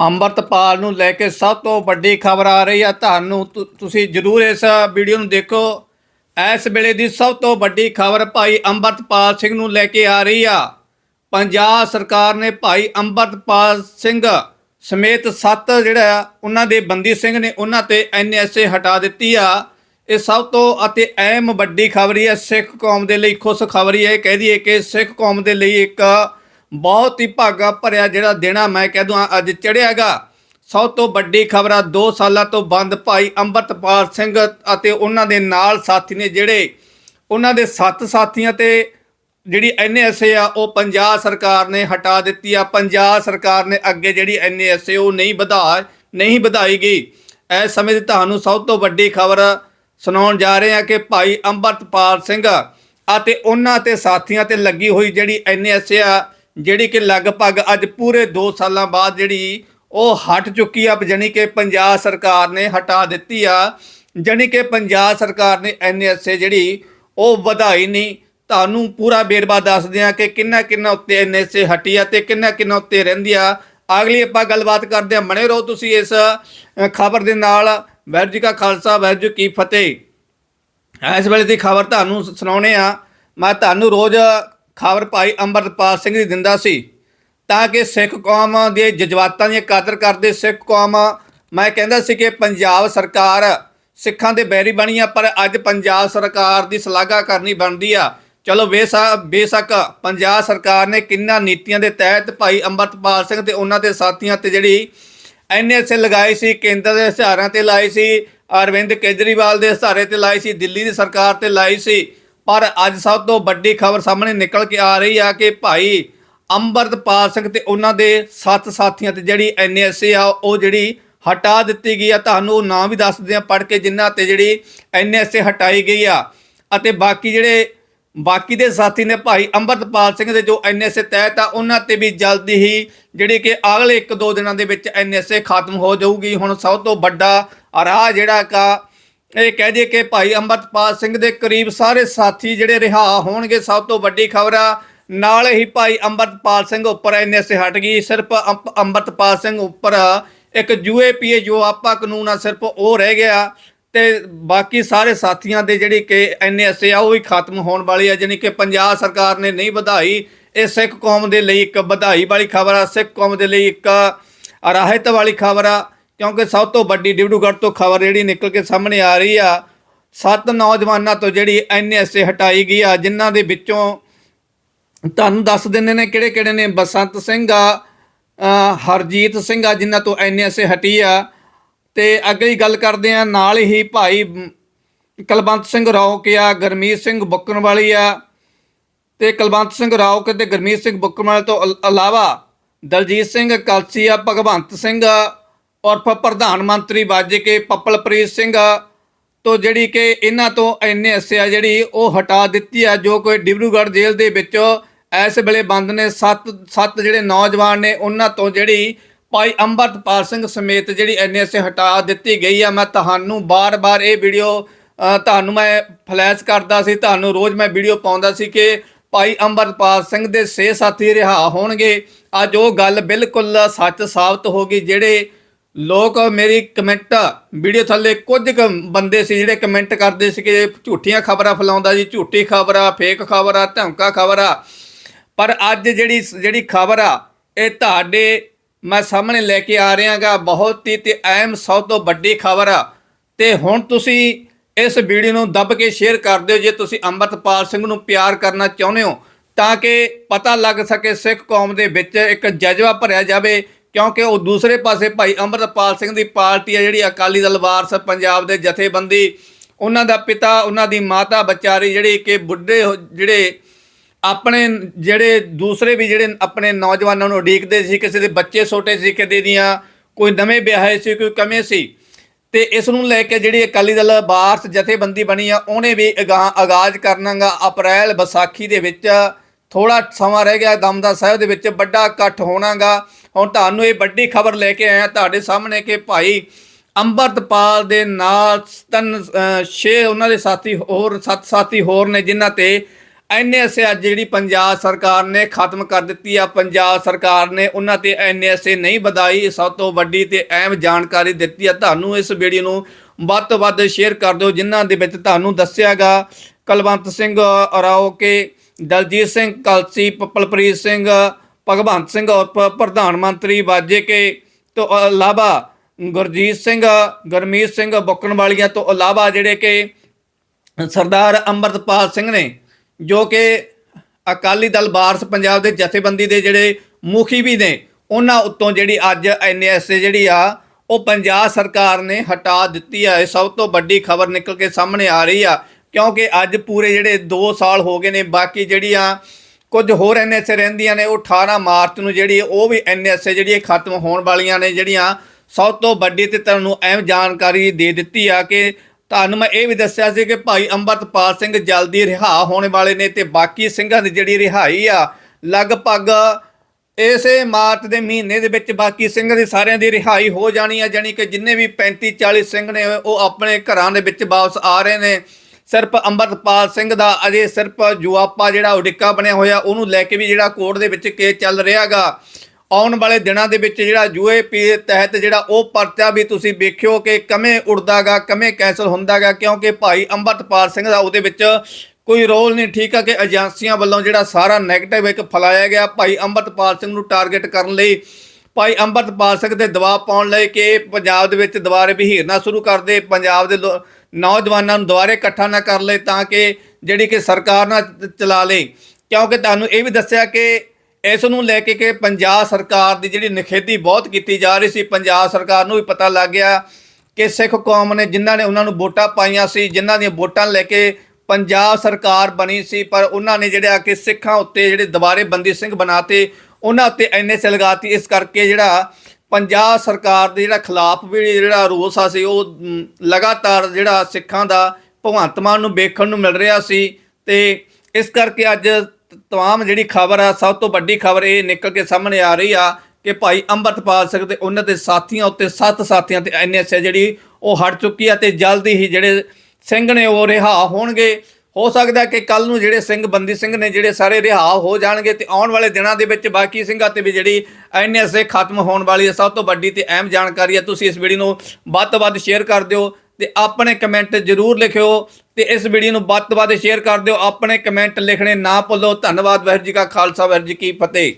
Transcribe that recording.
ਅੰਮ੍ਰਿਤਪਾਲ ਨੂੰ ਲੈ ਕੇ ਸਭ ਤੋਂ ਵੱਡੀ ਖਬਰ ਆ ਰਹੀ ਆ। ਤੁਹਾਨੂੰ ਤੁਸੀਂ ਜਰੂਰ ਇਸ ਵੀਡੀਓ ਨੂੰ ਦੇਖੋ। ਇਸ ਵੇਲੇ ਦੀ ਸਭ ਤੋਂ ਵੱਡੀ ਖਬਰ ਭਾਈ ਅੰਮ੍ਰਿਤਪਾਲ ਸਿੰਘ ਨੂੰ ਲੈ ਕੇ ਆ ਰਹੀ ਆ। ਪੰਜਾਬ ਸਰਕਾਰ ਨੇ ਭਾਈ ਅੰਮ੍ਰਿਤਪਾਲ ਸਿੰਘ ਸਮੇਤ ਸੱਤ ਜਿਹੜਾ ਉਹਨਾਂ ਦੇ ਬੰਦੀ ਸਿੰਘ ਨੇ ਉਹਨਾਂ ਤੇ ਐਨਐਸਏ ਹਟਾ ਦਿੱਤੀ ਆ। ਇਹ ਸਭ ਤੋਂ ਅਤੇ ਅਹਿਮ ਵੱਡੀ ਖਬਰ ਹੈ ਸਿੱਖ ਕੌਮ ਦੇ ਲਈ ਖੁਸ਼ ਖਬਰੀ ਹੈ ਇਹ ਕਹਿ ਦਈਏ ਕਿ ਸਿੱਖ ਕੌਮ ਦੇ ਲਈ ਇੱਕ ਬਹੁਤ ਹੀ ਭਾਗਾ ਭਰਿਆ ਜਿਹੜਾ ਦੇਣਾ ਮੈਂ ਕਹਿ ਦੂੰ ਅੱਜ ਚੜਿਆਗਾ ਸਭ ਤੋਂ ਵੱਡੀ ਖਬਰ ਆ 2 ਸਾਲਾਂ ਤੋਂ ਬੰਦ ਭਾਈ ਅੰਮ੍ਰਿਤਪਾਲ ਸਿੰਘ ਅਤੇ ਉਹਨਾਂ ਦੇ ਨਾਲ ਸਾਥੀ ਨੇ ਜਿਹੜੇ, ਉਹਨਾਂ ਦੇ ਸੱਤ ਸਾਥੀਆਂ ਤੇ ਜਿਹੜੀ ਐਨਐਸਏ ਆ, ਉਹ ਪੰਜਾਬ ਸਰਕਾਰ ਨੇ ਹਟਾ ਦਿੱਤੀ ਆ। ਪੰਜਾਬ ਸਰਕਾਰ ਨੇ ਅੱਗੇ ਜਿਹੜੀ ਐਨਐਸਏ ਉਹ ਨਹੀਂ ਵਧਾ, ਨਹੀਂ ਵਧਾਈ ਗਈ ਇਸ ਸਮੇਂ ਦੀ ਤੁਹਾਨੂੰ ਸਭ ਤੋਂ ਵੱਡੀ ਖਬਰ ਸੁਣਾਉਣ ਜਾ ਰਹੇ ਹਾਂ ਕਿ ਭਾਈ ਅੰਮ੍ਰਿਤਪਾਲ ਸਿੰਘ ਅਤੇ ਉਹਨਾਂ ਤੇ ਸਾਥੀਆਂ ਤੇ ਲੱਗੀ ਹੋਈ ਜਿਹੜੀ ਐਨਐਸਏ ਆ ਜਿਹੜੀ ਕਿ ਲਗਭਗ ਅੱਜ ਪੂਰੇ 2 ਸਾਲਾਂ ਬਾਅਦ ਜਿਹੜੀ ਉਹ ਹਟ ਚੁੱਕੀ ਆ, ਜਾਣੀ ਕਿ ਪੰਜਾਬ ਸਰਕਾਰ ਨੇ ਹਟਾ ਦਿੱਤੀ ਆ। ਜਾਣੀ ਕਿ ਪੰਜਾਬ ਸਰਕਾਰ ਨੇ ਐਨਐਸਏ ਜਿਹੜੀ ਉਹ ਵਧਾਈ ਨਹੀਂ। ਤੁਹਾਨੂੰ ਪੂਰਾ ਬੇਰਬਾ ਦੱਸਦੇ ਆ ਕਿ ਕਿੰਨਾ ਕਿੰਨਾ ਉੱਤੇ ਐਨਐਸਏ ਹਟੀ ਆ ਤੇ ਕਿੰਨਾ ਕਿੰਨਾ ਉੱਤੇ ਰਹਿੰਦੀ ਆ। ਅਗਲੀ ਆਪਾਂ ਗੱਲਬਾਤ ਕਰਦੇ ਆ। ਬਣੇ ਰਹੋ ਤੁਸੀਂ ਇਸ ਖਬਰ ਦੇ ਨਾਲ। ਵਾਹਿਗੁਰੂ ਜੀ ਕਾ ਖਾਲਸਾ ਵਾਹਿਗੁਰੂ ਜੀ ਕੀ ਫਤਿਹ। ਇਸ ਵੇਲੇ ਦੀ ਖਬਰ ਤੁਹਾਨੂੰ ਸੁਣਾਉਣੇ ਆ। ਮੈਂ ਤੁਹਾਨੂੰ ਰੋਜ਼ ਖਬਰ ਭਾਈ ਅੰਮ੍ਰਿਤਪਾਲ ਸਿੰਘ ਦੀ ਦਿੰਦਾ ਸੀ, ਤਾਂ ਕਿ ਸਿੱਖ ਕੌਮ ਦੇ ਜਜ਼ਬਾਤਾਂ ਦੀ ਕਦਰ ਕਰਦੇ ਸਿੱਖ ਕੌਮ, ਮੈਂ ਕਹਿੰਦਾ ਸੀ ਕਿ ਪੰਜਾਬ ਸਰਕਾਰ ਸਿੱਖਾਂ ਦੇ ਬੈਰੀ ਬਣੀ ਆ, ਪਰ ਅੱਜ ਪੰਜਾਬ ਸਰਕਾਰ ਦੀ ਸ਼ਲਾਘਾ ਕਰਨੀ ਬਣਦੀ ਆ। ਚਲੋ ਬੇਸਾ, ਬੇਸ਼ੱਕ ਪੰਜਾਬ ਸਰਕਾਰ ਨੇ ਕਿੰਨਾ ਨੀਤੀਆਂ ਦੇ ਤਹਿਤ ਭਾਈ ਅੰਮ੍ਰਿਤਪਾਲ ਸਿੰਘ ਤੇ ਉਹਨਾਂ ਦੇ ਸਾਥੀਆਂ ਤੇ ਜਿਹੜੀ ਐਨਐਸਏ ਲਗਾਈ ਸੀ, ਕੇਂਦਰ ਦੇ ਹਥਿਆਰਾਂ ਤੇ ਲਾਈ ਸੀ, ਅਰਵਿੰਦ ਕੇਜਰੀਵਾਲ ਦੇ ਸਹਾਰੇ ਤੇ ਲਾਈ ਸੀ, ਦਿੱਲੀ ਦੀ ਸਰਕਾਰ ਤੇ ਲਾਈ ਸੀ ਪਰ ਅੱਜ ਸਭ ਤੋਂ ਵੱਡੀ ਖਬਰ ਸਾਹਮਣੇ ਨਿਕਲ ਕੇ ਆ ਰਹੀ ਆ ਕਿ ਭਾਈ ਅੰਮ੍ਰਿਤਪਾਲ ਸਿੰਘ ਤੇ ਉਹਨਾਂ ਦੇ ਸੱਤ ਸਾਥੀਆਂ ਤੇ ਜਿਹੜੀ ਐਨਐਸਏ ਆ, ਉਹ ਜਿਹੜੀ ਹਟਾ ਦਿੱਤੀ ਗਈ ਆ। ਤੁਹਾਨੂੰ ਉਹ ਨਾਂ ਵੀ ਦੱਸ ਦਿਆਂ ਪੜ੍ਹ ਕੇ ਜਿਨ੍ਹਾਂ ਤੇ ਜਿਹੜੀ ਐਨਐਸਏ ਹਟਾਈ ਗਈ ਆ। ਅਤੇ ਬਾਕੀ ਜਿਹੜੇ ਬਾਕੀ ਦੇ ਸਾਥੀ ਨੇ ਭਾਈ ਅੰਮ੍ਰਿਤਪਾਲ ਸਿੰਘ ਦੇ ਜੋ ਐਨਐਸਏ ਤਹਿਤ ਆ, ਉਹਨਾਂ ਤੇ ਵੀ ਜਲਦੀ ਹੀ ਜਿਹੜੀ ਕਿ ਅਗਲੇ 1-2 ਦਿਨਾਂ ਦੇ ਵਿੱਚ ਐਨਐਸਏ ਖਤਮ ਹੋ ਜਾਊਗੀ। ਹੁਣ ਸਭ ਤੋਂ ਵੱਡਾ ਰਾਹ ਜਿਹੜਾ ਕਾ ਇਹ ਕਹਿ ਦਈਏ ਕਿ ਭਾਈ ਅੰਮ੍ਰਿਤਪਾਲ ਸਿੰਘ ਦੇ ਕਰੀਬ ਸਾਰੇ ਸਾਥੀ ਜਿਹੜੇ ਰਿਹਾ ਹੋਣਗੇ, ਸਭ ਤੋਂ ਵੱਡੀ ਖਬਰ ਆ। ਨਾਲ ਹੀ ਭਾਈ ਅੰਮ੍ਰਿਤਪਾਲ ਸਿੰਘ ਉੱਪਰ ਇੰਨੇ ਐਨਐਸਏ ਹਟ ਗਈ, ਸਿਰਫ ਅੰਪ- ਅੰਮ੍ਰਿਤਪਾਲ ਸਿੰਘ ਉੱਪਰ ਇੱਕ ਯੂਏਪੀਏ ਜੋ ਆਪਾ ਕਾਨੂੰਨ ਆ, ਸਿਰਫ ਉਹ ਰਹਿ ਗਿਆ। ਤੇ ਬਾਕੀ ਸਾਰੇ ਸਾਥੀਆਂ ਦੇ ਜਿਹੜੀ ਕਿ ਐਨਐਸਏ ਆ, ਉਹ ਵੀ ਖਤਮ ਹੋਣ ਵਾਲੀ ਆ, ਜਾਣੀ ਕਿ ਪੰਜਾਬ ਸਰਕਾਰ ਨੇ ਨਹੀਂ ਵਧਾਈ। ਇਹ ਸਿੱਖ ਕੌਮ ਦੇ ਲਈ ਇੱਕ ਵਧਾਈ ਵਾਲੀ ਖਬਰ ਆ, ਸਿੱਖ ਕੌਮ ਦੇ ਲਈ ਇੱਕ ਰਾਹਤ ਵਾਲੀ ਖਬਰ ਆ। ਕਿਉਂਕਿ ਸਭ ਤੋਂ ਵੱਡੀ ਡਿਬੜੂਗੜ੍ਹ ਤੋਂ ਖਬਰ ਜਿਹੜੀ ਨਿਕਲ ਕੇ ਸਾਹਮਣੇ ਆ ਰਹੀ ਆ ਸੱਤ ਨੌਜਵਾਨਾਂ ਤੋਂ ਜਿਹੜੀ ਐਨਐਸਏ ਹਟਾਈ ਗਈ ਆ ਜਿਨ੍ਹਾਂ ਦੇ ਵਿੱਚੋਂ ਤੁਹਾਨੂੰ ਦੱਸ ਦਿੰਦੇ ਨੇ ਕਿਹੜੇ ਕਿਹੜੇ ਨੇ? ਬਸੰਤ ਸਿੰਘ ਆ ਹਰਜੀਤ ਸਿੰਘ ਆ ਜਿਨ੍ਹਾਂ ਤੋਂ ਐਨਐਸਏ ਹਟੀ ਆ। ਤੇ ਅੱਗੇ ਹੀ ਗੱਲ ਕਰਦੇ ਆ ਨਾਲ ਹੀ ਭਾਈ ਮ, ਕੁਲਵੰਤ ਸਿੰਘ ਆ ਗਰਮੀਤ ਸਿੰਘ ਬੁੱਕਣ ਵਾਲੀ ਆ। ਤੇ ਕੁਲਵੰਤ ਸਿੰਘ ਰੌਕ ਤੇ ਗਰਮੀਤ ਸਿੰਘ ਬੁੱਕਣ ਵਾਲੇ ਤੋਂ ਇਲ- ਇਲਾਵਾ ਦਲਜੀਤ ਸਿੰਘ ਕਲਸੀ ਆ ਭਗਵੰਤ ਸਿੰਘ ਉਰਫ ਪ੍ਰਧਾਨ ਮੰਤਰੀ ਵੱਜ ਕੇ ਪੱਪਲਪ੍ਰੀਤ ਸਿੰਘ ਤੋਂ ਜਿਹੜੀ ਕਿ ਇਹਨਾਂ ਤੋਂ ਐਨਐਸਏ ਆ ਜਿਹੜੀ ਉਹ ਹਟਾ ਦਿੱਤੀ ਆ, ਜੋ ਕੋਈ ਡਿਬਰੂਗੜ੍ਹ ਜੇਲ੍ਹ ਦੇ ਵਿੱਚ ਇਸ ਵੇਲੇ ਬੰਦ ਨੇ, ਸੱਤ ਸੱਤ ਜਿਹੜੇ ਨੌਜਵਾਨ ਨੇ ਉਹਨਾਂ ਤੋਂ ਜਿਹੜੀ ਭਾਈ ਅੰਮ੍ਰਿਤਪਾਲ ਸਿੰਘ ਸਮੇਤ ਜਿਹੜੀ ਐਨਐਸਏ ਹਟਾ ਦਿੱਤੀ ਗਈ ਆ। ਮੈਂ ਤੁਹਾਨੂੰ ਬਾਰ-ਬਾਰ ਇਹ ਵੀਡੀਓ ਤੁਹਾਨੂੰ ਮੈਂ ਫਲੈਸ਼ ਕਰਦਾ ਸੀ, ਤੁਹਾਨੂੰ ਰੋਜ਼ ਮੈਂ ਵੀਡੀਓ ਪਾਉਂਦਾ ਸੀ ਕਿ ਭਾਈ ਅੰਮ੍ਰਿਤਪਾਲ ਸਿੰਘ ਦੇ ਸੇ ਸਾਥੀ ਰਿਹਾ ਹੋਣਗੇ। ਅੱਜ ਉਹ ਗੱਲ ਬਿਲਕੁਲ ਸੱਚ ਸਾਬਤ ਹੋ ਗਈ, ਜਿਹੜੇ ਲੋਕ ਮੇਰੀ ਕਮੈਂਟ ਵੀਡੀਓ ਥੱਲੇ ਕੁਝ ਕੁ ਬੰਦੇ ਸੀ ਜਿਹੜੇ ਕਮੈਂਟ ਕਰਦੇ ਸੀ ਕਿ ਝੂਠੀਆਂ ਖਬਰਾਂ ਫੈਲਾਉਂਦਾ ਜੀ ਝੂਠੀ ਖਬਰ ਆ ਫੇਕ ਖਬਰ ਆ ਧਮਕਾ ਖਬਰ। ਆ ਪਰ ਅੱਜ ਜਿਹੜੀ ਜਿਹੜੀ ਖਬਰ ਆ, ਇਹ ਤੁਹਾਡੇ ਮੈਂ ਸਾਹਮਣੇ ਲੈ ਕੇ ਆ ਰਿਹਾਗਾ, ਬਹੁਤ ਹੀ ਤੇ ਅਹਿਮ ਸਭ ਤੋਂ ਵੱਡੀ ਖਬਰ ਆ। ਤੇ ਹੁਣ ਤੁਸੀਂ ਇਸ ਵੀਡੀਓ ਨੂੰ ਦੱਬ ਕੇ ਸ਼ੇਅਰ ਕਰ ਦਿਓ, ਜੇ ਤੁਸੀਂ ਅੰਮ੍ਰਿਤਪਾਲ ਸਿੰਘ ਨੂੰ ਪਿਆਰ ਕਰਨਾ ਚਾਹੁੰਦੇ ਹੋ, ਤਾਂ ਕਿ ਪਤਾ ਲੱਗ ਸਕੇ ਸਿੱਖ ਕੌਮ ਦੇ ਵਿੱਚ ਇੱਕ ਜਜ਼ਬਾ ਭਰਿਆ ਜਾਵੇ ਕਿਉਂਕਿ ਉਹ ਦੂਸਰੇ ਪਾਸੇ ਭਾਈ ਅੰਮ੍ਰਿਤਪਾਲ ਸਿੰਘ ਦੀ ਪਾਰਟੀ ਆ, ਜਿਹੜੀ ਅਕਾਲੀ ਦਲ ਵਾਰਸ ਪੰਜਾਬ ਦੇ ਜਥੇਬੰਦੀ, ਉਹਨਾਂ ਦਾ ਪਿਤਾ, ਉਹਨਾਂ ਦੀ ਮਾਤਾ ਵਿਚਾਰੀ ਜਿਹੜੀ ਕਿ ਬੁੱਢੇ ਜਿਹੜੇ ਆਪਣੇ, ਜਿਹੜੇ ਦੂਸਰੇ ਵੀ ਜਿਹੜੇ ਆਪਣੇ ਨੌਜਵਾਨਾਂ ਨੂੰ ਉਡੀਕਦੇ ਸੀ, ਕਿਸੇ ਦੇ ਬੱਚੇ ਛੋਟੇ ਸੀ ਕਿਤੇ ਦੀਆਂ ਕੋਈ ਨਵੇਂ ਵਿਆਹੇ ਸੀ, ਕੋਈ ਕਮੇ ਸੀ, ਤੇ ਇਸ ਨੂੰ ਲੈ ਕੇ ਜਿਹੜੀ ਅਕਾਲੀ ਦਲ ਬਾਰਸ ਜਥੇਬੰਦੀ ਬਣੀ ਆ, ਉਹਨੇ ਵੀ ਅਗਾਂਹ ਆਗਾਜ਼ ਕਰਨਾਗਾ, ਅਪ੍ਰੈਲ ਵਿਸਾਖੀ ਦੇ ਵਿੱਚ ਥੋੜਾ ਸਮਾਂ ਰਹਿ ਗਿਆ ਦਮਦਾ ਸਾਹਿਬ ਦੇ ਵਿੱਚ ਵੱਡਾ ਇਕੱਠ ਹੋਣਾਗਾ ਹੁਣ ਤੁਹਾਨੂੰ ਇਹ ਵੱਡੀ ਖਬਰ ਲੈ ਕੇ ਆਇਆ ਤੁਹਾਡੇ ਸਾਹਮਣੇ ਕਿ ਭਾਈ ਅੰਮ੍ਰਿਤਪਾਲ ਦੇ ਨਾਲ ਤਿੰਨ ਛੇ ਉਹਨਾਂ ਦੇ ਸਾਥੀ ਹੋਰ, ਸੱਤ ਸਾਥੀ ਹੋਰ ਨੇ ਜਿਨ੍ਹਾਂ ਤੇ ਐਨਐਸਏ ਅੱਜ ਜਿਹੜੀ ਪੰਜਾਬ ਸਰਕਾਰ ਨੇ ਖਤਮ ਕਰ ਦਿੱਤੀ ਆ। ਪੰਜਾਬ ਸਰਕਾਰ ਨੇ ਉਹਨਾਂ ਤੇ ਐਨਐਸਏ ਨਹੀਂ ਵਧਾਈ ਸਭ ਤੋਂ ਵੱਡੀ ਤੇ ਅਹਿਮ ਜਾਣਕਾਰੀ ਦਿੱਤੀ ਆ। ਤੁਹਾਨੂੰ ਇਸ ਵੀਡੀਓ ਨੂੰ ਵੱਧ ਤੋਂ ਵੱਧ ਸ਼ੇਅਰ ਕਰ ਦਿਓ, ਜਿਨ੍ਹਾਂ ਦੇ ਵਿੱਚ ਤੁਹਾਨੂੰ ਦੱਸਿਆਗਾ ਕਲਵੰਤ ਸਿੰਘ ਰਾਓ ਕੇ ਦਲਜੀਤ ਸਿੰਘ, ਕਲਸੀ, ਪਪਲਪ੍ਰੀਤ ਸਿੰਘ ਭਗਵੰਤ ਸਿੰਘ ਔਰ ਪ੍ਰਧਾਨ ਮੰਤਰੀ ਵਾਜੇ ਕੇ ਤੋਂ ਇਲਾਵਾ ਗੁਰਜੀਤ ਸਿੰਘ, ਗਰਮੀਤ ਸਿੰਘ ਬੁੱਕਣ ਵਾਲੀਆਂ ਤੋਂ ਇਲਾਵਾ ਜਿਹੜੇ ਕਿ ਸਰਦਾਰ ਅੰਮ੍ਰਿਤਪਾਲ ਸਿੰਘ ਨੇ, ਜੋ ਕਿ ਅਕਾਲੀ ਦਲ ਵਾਰਸ ਪੰਜਾਬ ਦੇ ਜਥੇਬੰਦੀ ਦੇ ਜਿਹੜੇ ਮੁਖੀ ਵੀ ਨੇ, ਉਹਨਾਂ ਉੱਤੋਂ ਜਿਹੜੀ ਅੱਜ ਐਨਐਸਏ ਜਿਹੜੀ ਆ, ਉਹ ਪੰਜਾਬ ਸਰਕਾਰ ਨੇ ਹਟਾ ਦਿੱਤੀ ਆ ਇਹ ਸਭ ਤੋਂ ਵੱਡੀ ਖਬਰ ਨਿਕਲ ਕੇ ਸਾਹਮਣੇ ਆ ਰਹੀ ਆ, ਕਿਉਂਕਿ ਅੱਜ ਪੂਰੇ ਜਿਹੜੇ 2 ਸਾਲ ਹੋ ਗਏ ਨੇ, ਬਾਕੀ ਜਿਹੜੀਆਂ ਕੁਝ ਹੋਰ ਐਨਐਸਏ ਰਹਿੰਦੀਆਂ ਨੇ, ਉਹ 18 ਮਾਰਚ ਨੂੰ ਜਿਹੜੀ ਉਹ ਵੀ ਐਨਐਸਏ ਜਿਹੜੀ ਖਤਮ ਹੋਣ ਵਾਲੀਆਂ ਨੇ ਜਿਹੜੀਆਂ ਸਭ ਤੋਂ ਵੱਡੀ ਤੇ ਤੁਹਾਨੂੰ ਐਮ ਜਾਣਕਾਰੀ ਦੇ ਦਿੱਤੀ ਆ ਕਿ ਤੁਹਾਨੂੰ ਮੈਂ ਇਹ ਵੀ ਦੱਸਿਆ ਸੀ ਕਿ ਭਾਈ ਅੰਮ੍ਰਿਤਪਾਲ ਸਿੰਘ ਜਲਦੀ ਰਿਹਾ ਹੋਣ ਵਾਲੇ ਨੇ ਤੇ ਬਾਕੀ ਸਿੰਘਾਂ ਦੀ ਜਿਹੜੀ ਰਿਹਾਈ ਆ, ਲਗਭਗ ਇਸੇ ਮਾਰਚ ਦੇ ਮਹੀਨੇ ਦੇ ਵਿੱਚ ਬਾਕੀ ਸਿੰਘਾਂ ਦੀ ਸਾਰਿਆਂ ਦੀ ਰਿਹਾਈ ਹੋ ਜਾਣੀ ਆ, ਜਾਣੀ ਕਿ ਜਿੰਨੇ ਵੀ 35 40 ਸਿੰਘ ਨੇ ਉਹ ਆਪਣੇ ਘਰਾਂ ਦੇ ਵਿੱਚ ਵਾਪਸ ਆ ਰਹੇ ਨੇ। ਸਿਰਫ ਅੰਮ੍ਰਿਤਪਾਲ ਸਿੰਘ ਦਾ, ਅਜੇ ਸਿਰਫ ਜੁਆਪਾ ਜਿਹੜਾ ਉਡਿੱਕਾ ਬਣਿਆ ਹੋਇਆ, ਉਹਨੂੰ ਲੈ ਕੇ ਵੀ ਜਿਹੜਾ ਕੋਰਟ ਦੇ ਵਿੱਚ ਕੇਸ ਚੱਲ ਰਿਹਾਗਾ। ਆਉਣ ਵਾਲੇ ਦਿਨਾਂ ਦੇ ਵਿੱਚ ਜਿਹੜਾ ਯੂਏਪੀ ਦੇ ਤਹਿਤ ਜਿਹੜਾ ਉਹ ਪਰਚਾ ਵੀ ਤੁਸੀਂ ਵੇਖਿਓ ਕਿ ਕਮੇ ਉੜਦਾਗਾ ਕਮੇ ਕੈਂਸਲ ਹੁੰਦਾਗਾ, ਕਿਉਂਕਿ ਭਾਈ ਅੰਮ੍ਰਿਤਪਾਲ ਸਿੰਘ ਦਾ ਉਹਦੇ ਵਿੱਚ ਕੋਈ ਰੋਲ ਨਹੀਂ। ਠੀਕ ਆ ਕਿ ਏਜੰਸੀਆਂ ਵੱਲੋਂ ਜਿਹੜਾ ਸਾਰਾ 네ਗੇਟਿਵ ਇੱਕ ਫੈਲਾਇਆ ਗਿਆ ਭਾਈ ਅੰਮ੍ਰਿਤਪਾਲ ਸਿੰਘ ਨੂੰ ਟਾਰਗੇਟ ਕਰਨ ਲਈ। ਭਾਈ ਅੰਮ੍ਰਿਤਪਾਲ ਸਿੰਘ ਦੇ ਦਬਾਅ ਪਾਉਣ ਲਈ ਕਿ ਪੰਜਾਬ ਦੇ ਵਿੱਚ ਦੁਬਾਰੇ ਵਹੀਰਨਾ ਸ਼ੁਰੂ ਕਰਦੇ ਪੰਜਾਬ ਦੇ ਲੋ- ਨੌਜਵਾਨਾਂ ਨੂੰ ਦੁਬਾਰੇ ਇਕੱਠਾ ਨਾ ਕਰ ਲਏ ਤਾਂ ਕਿ ਜਿਹੜੀ ਕਿ ਸਰਕਾਰ ਨਾ ਚਲਾ ਲੇ ਕਿਉਂਕਿ ਤੁਹਾਨੂੰ ਇਹ ਵੀ ਦੱਸਿਆ ਕਿ ਇਸ ਨੂੰ ਲੈ ਕੇ ਕਿ ਪੰਜਾਬ ਸਰਕਾਰ ਦੀ ਜਿਹੜੀ ਨਿਖੇਧੀ ਬਹੁਤ ਕੀਤੀ ਜਾ ਰਹੀ ਸੀ, ਪੰਜਾਬ ਸਰਕਾਰ ਨੂੰ ਵੀ ਪਤਾ ਲੱਗ ਗਿਆ ਕਿ ਸਿੱਖ ਕੌਮ ਨੇ ਜਿਨ੍ਹਾਂ ਨੇ ਉਹਨਾਂ ਨੂੰ ਵੋਟਾਂ ਪਾਈਆਂ ਸੀ, ਜਿਨ੍ਹਾਂ ਦੀਆਂ ਵੋਟਾਂ ਲੈ ਕੇ ਪੰਜਾਬ ਸਰਕਾਰ ਬਣੀ ਸੀ, ਪਰ ਉਹਨਾਂ ਨੇ ਜਿਹੜਾ ਕਿ ਸਿੱਖਾਂ ਉੱਤੇ ਜਿਹੜੇ ਦੁਬਾਰੇ ਬੰਦੀ ਸਿੰਘ ਬਣਾਤੇ, ਉਹਨਾਂ ਉੱਤੇ ਐਨਐਸਏ ਲਗਾਤੀ ਇਸ ਕਰਕੇ ਜਿਹੜਾ ਪੰਜਾਬ ਸਰਕਾਰ ਦੇ ਜਿਹੜਾ ਖਿਲਾਫ ਵੀ ਜਿਹੜਾ ਰੋਸ ਆ ਸੀ, ਉਹ ਲਗਾਤਾਰ ਜਿਹੜਾ ਸਿੱਖਾਂ ਦਾ ਭਗਵੰਤ ਮਾਨ ਨੂੰ ਵੇਖਣ ਨੂੰ ਮਿਲ ਰਿਹਾ ਸੀ ਤੇ ਇਸ ਕਰਕੇ ਅੱਜ ਤਮਾਮ ਜਿਹੜੀ ਖਬਰ ਆ, ਸਭ ਤੋਂ ਵੱਡੀ ਖਬਰ ਇਹ ਨਿਕਲ ਕੇ ਸਾਹਮਣੇ ਆ ਰਹੀ ਆ ਕਿ ਭਾਈ ਅੰਮ੍ਰਿਤਪਾਲ ਸਿੰਘ ਤੇ ਉਹਨਾਂ ਦੇ ਸਾਥੀਆਂ ਉੱਤੇ ਸੱਤ ਸਾਥੀਆਂ ਤੇ ਐਨਐਸਏ ਜਿਹੜੀ ਉਹ ਹਟ ਚੁੱਕੀ ਆ ਤੇ ਜਲਦੀ ਹੀ ਜਿਹੜੇ ਸਿੰਘ ਨੇ ਉਹ ਰਿਹਾ ਹੋਣਗੇ। ਹੋ ਸਕਦਾ ਕਿ ਕੱਲ ਨੂੰ ਜਿਹੜੇ ਸਿੰਘ ਬੰਦੀ ਸਿੰਘ ਨੇ ਜਿਹੜੇ ਸਾਰੇ ਰਿਹਾ ਹੋ ਜਾਣਗੇ ਤੇ ਆਉਣ ਵਾਲੇ ਦਿਨਾਂ ਦੇ ਵਿੱਚ ਬਾਕੀ ਸਿੰਘਾਂ ਤੇ ਵੀ ਜਿਹੜੀ ਐਨਐਸਏ ਖਤਮ ਹੋਣ ਵਾਲੀ ਹੈ, ਸਭ ਤੋਂ ਵੱਡੀ ਤੇ ਅਹਿਮ ਜਾਣਕਾਰੀ ਹੈ। ਤੁਸੀਂ ਇਸ ਵੀਡੀਓ ਨੂੰ ਵੱਧ ਤੋਂ ਵੱਧ ਸ਼ੇਅਰ ਕਰ ਦਿਓ ਤੇ ਆਪਣੇ ਕਮੈਂਟ ਜ਼ਰੂਰ ਲਿਖਿਓ ਤੇ ਇਸ ਵੀਡੀਓ ਨੂੰ ਵੱਧ ਤੋਂ ਵੱਧ ਸ਼ੇਅਰ ਕਰ ਦਿਓ। ਆਪਣੇ ਕਮੈਂਟ ਲਿਖਣੇ ਨਾ ਭੁੱਲੋ। ਧੰਨਵਾਦ, ਵਾਹਿਗੁਰੂ ਜੀ ਕਾ ਖਾਲਸਾ, ਵਾਹਿਗੁਰੂ ਜੀ ਕੀ ਫਤਿਹ।